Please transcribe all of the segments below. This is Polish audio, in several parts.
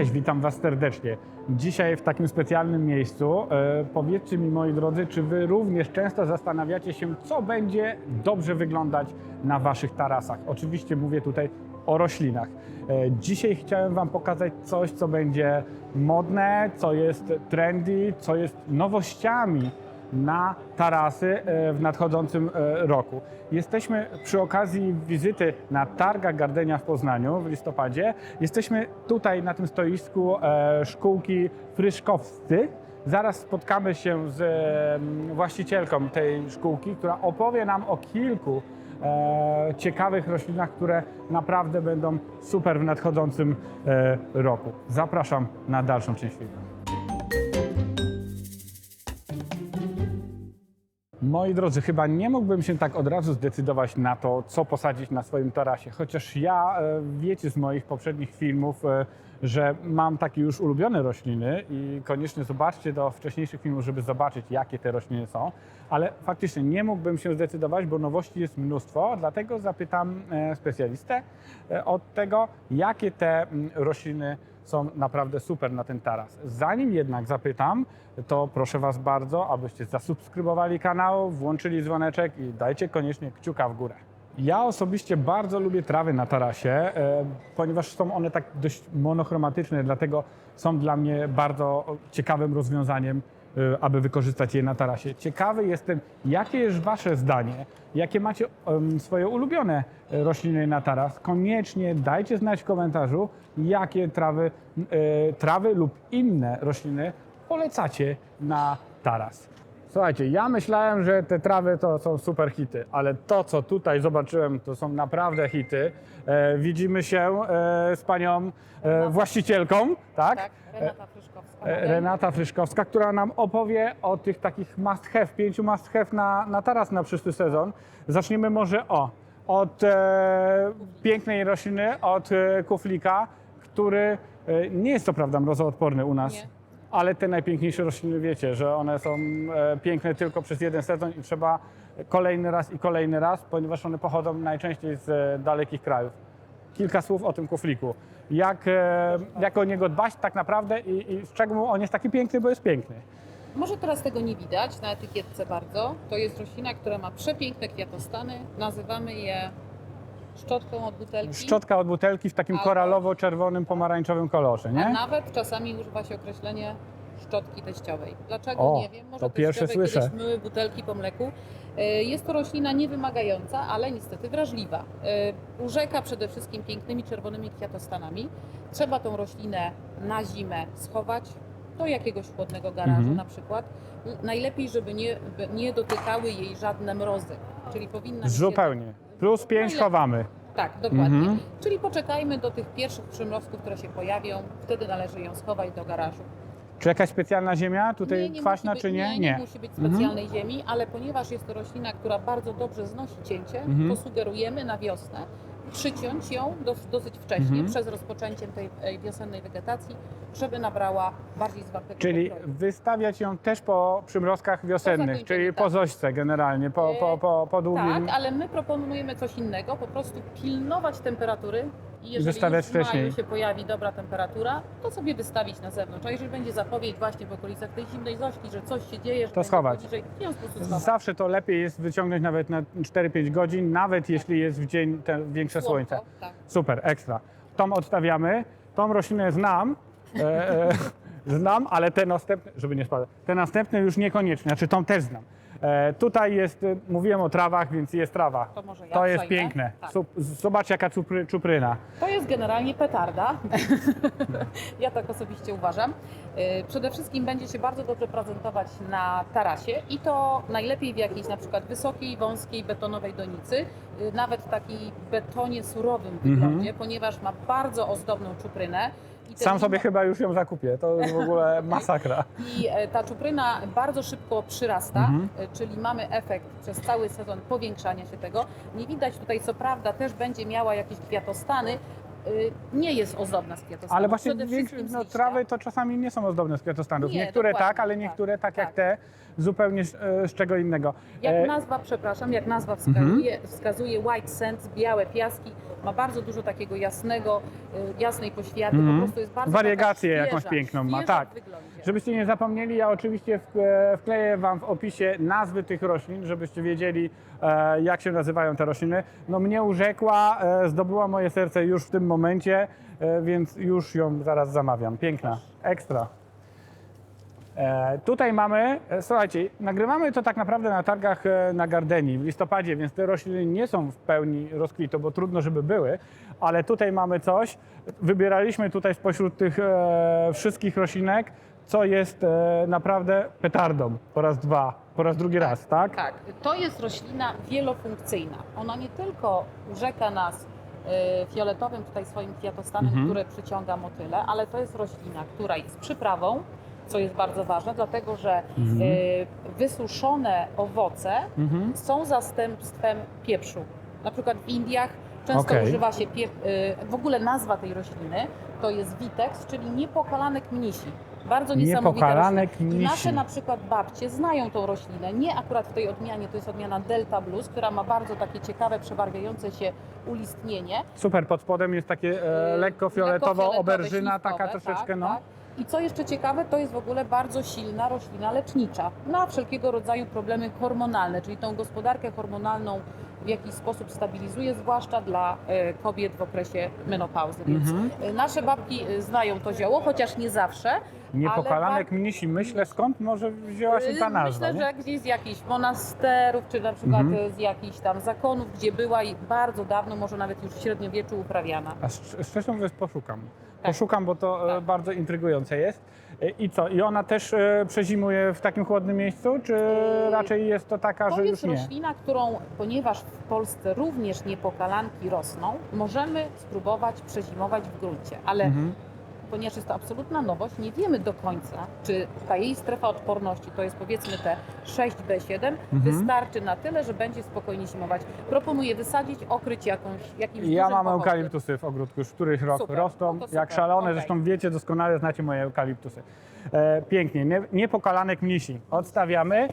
Cześć, witam Was serdecznie. Dzisiaj w takim specjalnym miejscu. E, powiedzcie mi, moi drodzy, czy Wy również często zastanawiacie się, co będzie dobrze wyglądać na Waszych tarasach? Oczywiście mówię tutaj o roślinach. E, dzisiaj chciałem Wam pokazać coś, co będzie modne, co jest trendy, co jest nowościami na tarasy e, w nadchodzącym e, roku. Jesteśmy przy okazji wizyty na targach Gardenia w Poznaniu w listopadzie. Jesteśmy tutaj na tym stoisku e, szkółki Fryszkowscy. Zaraz spotkamy się z właścicielką tej szkółki, która opowie nam o kilku ciekawych roślinach, które naprawdę będą super w nadchodzącym roku. Zapraszam na dalszą część filmu. Moi drodzy, chyba nie mógłbym się tak od razu zdecydować na to, co posadzić na swoim tarasie. Chociaż ja, e, wiecie z moich poprzednich filmów, e, że mam takie już ulubione rośliny i koniecznie zobaczcie do wcześniejszych filmów, żeby zobaczyć, jakie te rośliny są. Ale faktycznie nie mógłbym się zdecydować, bo nowości jest mnóstwo, dlatego zapytam e, specjalistę od tego, jakie te mm, rośliny naprawdę super na ten taras. Zanim jednak zapytam, to proszę Was bardzo, abyście zasubskrybowali kanał, włączyli dzwoneczek i dajcie koniecznie kciuka w górę. Ja osobiście bardzo lubię trawy na tarasie, e, ponieważ są one tak dość monochromatyczne, dlatego są dla mnie bardzo ciekawym rozwiązaniem, aby wykorzystać je na tarasie. Ciekawy jestem, jakie jest Wasze zdanie, jakie macie swoje ulubione e, rośliny na taras. Koniecznie dajcie znać w komentarzu, jakie trawy, e, trawy lub inne rośliny polecacie na taras. Słuchajcie, ja myślałem, że te trawy to są super hity, ale to, co tutaj zobaczyłem, to są naprawdę hity. E, widzimy się e, z panią e, właścicielką, tak? Tak, Renata Pryszkowska. E, Renata Fryszkowska, która nam opowie o tych takich must have, pięciu must have na, na taras na przyszły sezon. Zaczniemy może o, od e, pięknej rośliny, od e, kuflika, który e, nie jest to prawda mrozoodporny u nas. Nie. Ale te najpiękniejsze rośliny wiecie, że one są e, piękne tylko przez jeden sezon i trzeba kolejny raz i kolejny raz, ponieważ one pochodzą najczęściej z e, dalekich krajów. Kilka słów o tym kufliku. Jak, e, jak o niego dbać tak naprawdę i, i z czego on jest taki piękny, bo jest piękny. Może teraz tego nie widać na etykietce bardzo. To jest roślina, która ma przepiękne kwiatostany. Nazywamy je szczotką od butelki. Szczotka od butelki w takim Albo- koralowo-czerwonym, pomarańczowym kolorze, A nie? nawet czasami używa się określenie szczotki teściowej. Dlaczego? O, nie wiem. Może to pierwsze teściowe słyszę. kiedyś myły butelki po mleku. E, Jest to roślina niewymagająca, ale niestety wrażliwa. E, Urzeka przede wszystkim pięknymi czerwonymi kwiatostanami. Trzeba tą roślinę na zimę schować do jakiegoś chłodnego garażu Mhm. na przykład. Najlepiej, żeby nie, by nie dotykały jej żadne mrozy. Czyli powinna mieć Zupełnie. Plus 5 ile- chowamy. tak, dokładnie. Mhm. Czyli poczekajmy do tych pierwszych przymrozków, które się pojawią, wtedy należy ją schować do garażu. Czy jakaś specjalna ziemia tutaj Nie, nie kwaśna, musi czy być, nie? Nie, nie musi być specjalnej ziemi, ale ponieważ jest to roślina, która bardzo dobrze znosi cięcie, Mhm. to sugerujemy na wiosnę przyciąć ją dos, dosyć wcześnie, Mhm. przez rozpoczęciem tej wiosennej wegetacji, żeby nabrała bardziej zwartego Czyli wystawiać ją też po przymrozkach wiosennych, zakończeniu, czyli po tak. zośce generalnie, po, po, po, po długim... Tak, ale my proponujemy coś innego, po prostu pilnować temperatury i jeżeli Wystawiać już w maju wcześniej. się pojawi dobra temperatura, to sobie wystawić na zewnątrz. A jeżeli będzie zapowiedź właśnie w okolicach tej zimnej zośki, że coś się dzieje, że To będzie schować. poniżej, ją po prostu schować. Zawsze to lepiej jest wyciągnąć nawet na 4-5 godzin, nawet jeśli jest w dzień te większe Słonko, słońce. Tak. Super, ekstra. Tą odstawiamy. Tą roślinę znam. E, e, znam, ale te następne, żeby nie spadły, te następne już niekoniecznie, znaczy tą też znam. E, tutaj jest, e, mówiłem o trawach, więc jest trawa. To może ja To jest piękne. Tak. Zobacz jaka czupry, czupryna. To jest generalnie petarda. ja tak osobiście uważam. Yy, Przede wszystkim będzie się bardzo dobrze prezentować na tarasie i to najlepiej w jakiejś na przykład wysokiej, wąskiej, betonowej donicy, nawet takiej betonie surowym Mhm. wyglądzie, ponieważ ma bardzo ozdobną czuprynę. Sam sobie chyba już ją zakupię. To w ogóle masakra. I e, ta czupryna bardzo szybko przyrasta, Mhm. e, czyli mamy efekt przez cały sezon powiększania się tego. Nie widać tutaj, co prawda, też będzie miała jakieś kwiatostany. y, Nie jest ozdobna z kwiatostanów. Ale właśnie większość, no, trawy to czasami nie są ozdobne z kwiatostanów. Nie, niektóre dokładnie, tak, ale tak, niektóre tak, jak tak. te zupełnie z, e, czego innego. Jak E, nazwa, przepraszam, jak nazwa Mhm. wskazuje, wskazuje white sands, białe piaski, ma bardzo dużo takiego jasnego, y, jasnej poświaty, Mhm. po prostu jest bardzo Wariegację taka jakąś świeża, piękną ma, świeża tak. w wyglądzie. Żebyście nie zapomnieli, ja oczywiście w- e, wkleję Wam w opisie nazwy tych roślin, żebyście wiedzieli, e, jak się nazywają te rośliny. No mnie urzekła, e, zdobyła moje serce już w tym momencie, e, więc już ją zaraz zamawiam. Piękna, ekstra. E, tutaj mamy, e, słuchajcie, nagrywamy to tak naprawdę na targach e, na Gardeni w listopadzie, więc te rośliny nie są w pełni rozkwite, bo trudno, żeby były, ale tutaj mamy coś. Wybieraliśmy tutaj spośród tych wszystkich roślinek, co jest naprawdę petardą po raz dwa, po raz drugi raz, tak? Tak, to jest roślina wielofunkcyjna. Ona nie tylko urzeka nas fioletowym tutaj swoim kwiatostanem, Mhm. które przyciąga motyle, ale to jest roślina, która jest przyprawą, co jest bardzo ważne, dlatego że Mhm. y, wysuszone owoce Mhm. są zastępstwem pieprzu. Na przykład w Indiach często Okej. używa się pie... y, w ogóle nazwa tej rośliny to jest witex, czyli niepokalanek mnisi. Bardzo niesamowita roślina. I mnisi. nasze na przykład babcie znają tą roślinę, nie akurat w tej odmianie, to jest odmiana Delta Blues, która ma bardzo takie ciekawe, przebarwiające się ulistnienie. Super, pod spodem jest takie e, lekko fioletowo, lekko-fioletowe, oberżyna, taka troszeczkę, tak, no. tak. I co jeszcze ciekawe, to jest w ogóle bardzo silna roślina lecznicza. Na wszelkiego rodzaju problemy hormonalne, czyli tą gospodarkę hormonalną w jakiś sposób stabilizuje, zwłaszcza dla e, kobiet w okresie menopauzy. Więc Mhm. e, nasze babki e, znają to zioło, chociaż nie zawsze. Niepokalanek ale mnisi. Myślę, skąd może wzięła się ta nazwa, Myślę, nie? że gdzieś z jakichś monasterów, czy na przykład Mhm. z jakichś tam zakonów, gdzie była i bardzo dawno, może nawet już w średniowieczu uprawiana. A szcz- szczerze mówiąc poszukam. Tak. Poszukam, bo to Tak. bardzo intrygujące jest. E, I co? I ona też e, przezimuje w takim chłodnym miejscu, czy Yy, raczej jest to taka, To że jest już nie? roślina, którą, ponieważ w Polsce również niepokalanki rosną, możemy spróbować przezimować w gruncie, ale Mhm. Ponieważ jest to absolutna nowość, nie wiemy do końca, czy ta jej strefa odporności, to jest powiedzmy te 6B7, Mhm. wystarczy na tyle, że będzie spokojnie zimować. Proponuję wysadzić, okryć jakąś, jakimś Ja dużym mam eukaliptusy w ogródku, już któryś rok Super, rosną no to jak super, szalone, okej. zresztą wiecie doskonale, znacie moje eukaliptusy. E, pięknie, nie, niepokalanek mnisi. Odstawiamy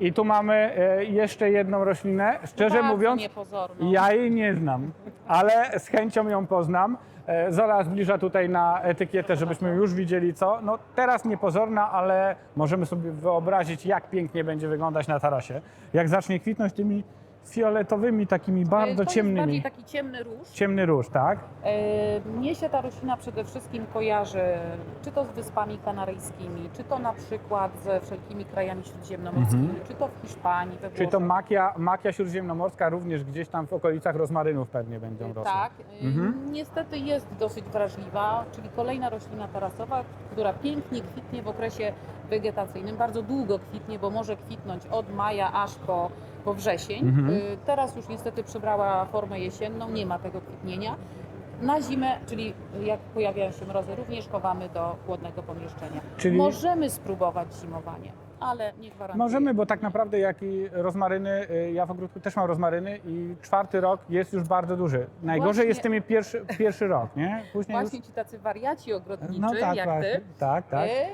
i tu mamy e, jeszcze jedną roślinę. Szczerze Bardzo mówiąc, niepozorną. Ja jej nie znam, ale z chęcią ją poznam. E, Zola zbliża tutaj na etykietę, żebyśmy już widzieli co. No teraz niepozorna, ale możemy sobie wyobrazić, jak pięknie będzie wyglądać na tarasie. Jak zacznie kwitnąć tymi fioletowymi, takimi to bardzo jest bardziej ciemnymi. taki ciemny róż. Ciemny róż, tak? E, Mnie się ta roślina przede wszystkim kojarzy czy to z Wyspami Kanaryjskimi, czy to na przykład ze wszelkimi krajami śródziemnomorskimi, Mhm. czy to w Hiszpanii, we Czyli to Włoszech. makia, makia śródziemnomorska również gdzieś tam w okolicach rozmarynów pewnie będą rosły. Tak, e, Mhm. niestety jest dosyć wrażliwa, czyli kolejna roślina tarasowa, która pięknie kwitnie w okresie wegetacyjnym, bardzo długo kwitnie, bo może kwitnąć od maja aż po, po wrzesień. Mhm. E, Teraz już niestety przybrała formę jesienną, nie ma tego kwitnienia. Na zimę, czyli jak pojawiają się mrozy, również chowamy do chłodnego pomieszczenia. Czyli- Możemy spróbować zimowanie, ale nie gwarantuję. Możemy, bo tak naprawdę jak i rozmaryny, y, ja w ogródku też mam rozmaryny i czwarty rok jest już bardzo duży. Najgorzej Właśnie- jest tymi pierwszy, pierwszy rok, nie? Później Właśnie ci tacy wariaci ogrodniczy, No tak, jak właśnie. ty, tak, tak. E,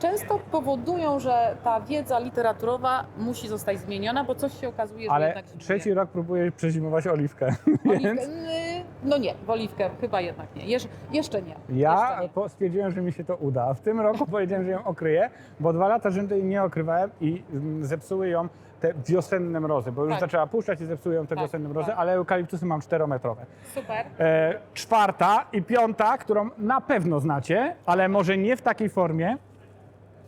Często powodują, że ta wiedza literaturowa musi zostać zmieniona, bo coś się okazuje, że Ale jednak zimuje. trzeci rok próbuję przezimować oliwkę, Oliwkę, więc n- No nie, w oliwkę chyba jednak nie. Jesz, jeszcze nie. ja Jeszcze nie. po- stwierdziłem, że mi się to uda. W tym roku powiedziałem, że ją okryję, bo dwa lata rzędu jej nie okrywałem i mm, zepsuły ją te wiosenne mrozy, bo już Tak. zaczęła puszczać i zepsuły ją te Tak, wiosenne mrozy, tak. ale eukaliptusy mam czterometrowe. Super. E, czwarta i piąta, którą na pewno znacie, ale może nie w takiej formie.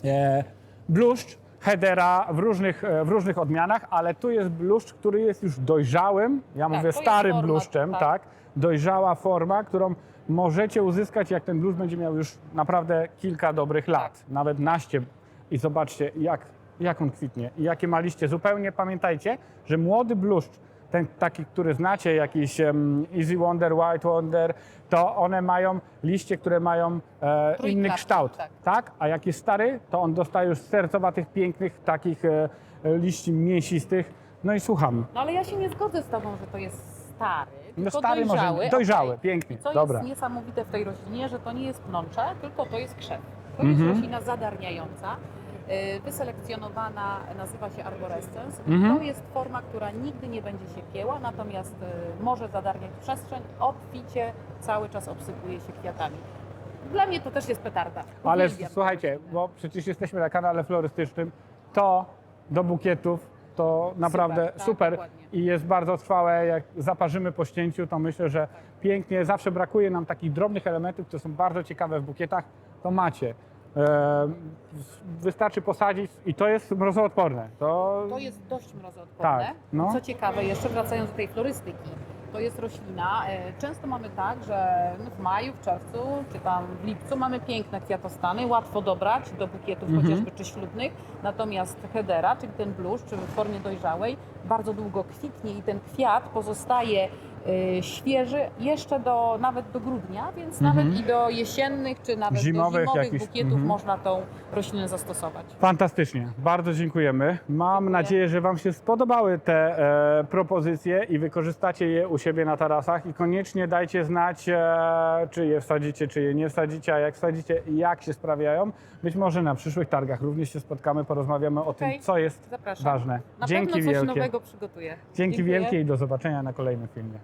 E, bluszcz Hedera w różnych, e, w różnych odmianach, ale tu jest bluszcz, który jest już dojrzałym, ja Tak, mówię starym forma, bluszczem, tak. tak. dojrzała forma, którą możecie uzyskać, jak ten bluszcz będzie miał już naprawdę kilka dobrych lat, Tak. nawet naście. I zobaczcie, jak, jak on kwitnie i jakie ma liście. Zupełnie pamiętajcie, że młody bluszcz, ten taki, który znacie, jakiś Easy Wonder, White Wonder, to one mają liście, które mają e, inny kształt, tak. tak. A jak jest stary, to on dostaje już sercowatych, pięknych takich e, e, liści mięsistych. No i słucham. No ale ja się nie zgodzę z Tobą, że to jest stary, No stary dojrzały. może, dojrzały, okej. pięknie, I co dobra. jest niesamowite w tej roślinie, że to nie jest pnącza, tylko to jest krzew. To Mhm. jest roślina zadarniająca. Y, Wyselekcjonowana nazywa się arborescens. Mhm. To jest forma, która nigdy nie będzie się pieła, natomiast y, może zadarniać przestrzeń, obficie cały czas obsypuje się kwiatami. Dla mnie to też jest petarda. Ale Uwielbiam słuchajcie, bo przecież jesteśmy na kanale florystycznym, to do bukietów to naprawdę tak, super, i jest bardzo trwałe. Jak zaparzymy po ścięciu, to myślę, że pięknie. Zawsze brakuje nam takich drobnych elementów, które są bardzo ciekawe w bukietach. To macie. Wystarczy posadzić i to jest mrozoodporne. To, To jest dość mrozoodporne. Tak, no. Co ciekawe, jeszcze wracając do tej florystyki, to jest roślina. e, Często mamy tak, że no w maju, w czerwcu czy tam w lipcu mamy piękne kwiatostany, łatwo dobrać do bukietów Mhm. chociażby czy ślubnych. Natomiast hedera, czyli ten bluszcz czy w formie dojrzałej, bardzo długo kwitnie i ten kwiat pozostaje świeży jeszcze do nawet do grudnia, więc Mhm. nawet i do jesiennych czy nawet Zimowych do zimowych jakichś, bukietów mhm. można tą roślinę zastosować. Fantastycznie, bardzo dziękujemy. Mam Dziękuję. nadzieję, że Wam się spodobały te e, propozycje i wykorzystacie je u siebie na tarasach i koniecznie dajcie znać, e, czy je wsadzicie, czy je nie wsadzicie, a jak wsadzicie, jak się sprawiają. Być może na przyszłych targach również się spotkamy, porozmawiamy o Okej. tym, co jest Zapraszam. ważne. Na Dzięki pewno coś wielkie. nowego przygotuję. Dzięki Dziękuję. wielkie i do zobaczenia na kolejnym filmie.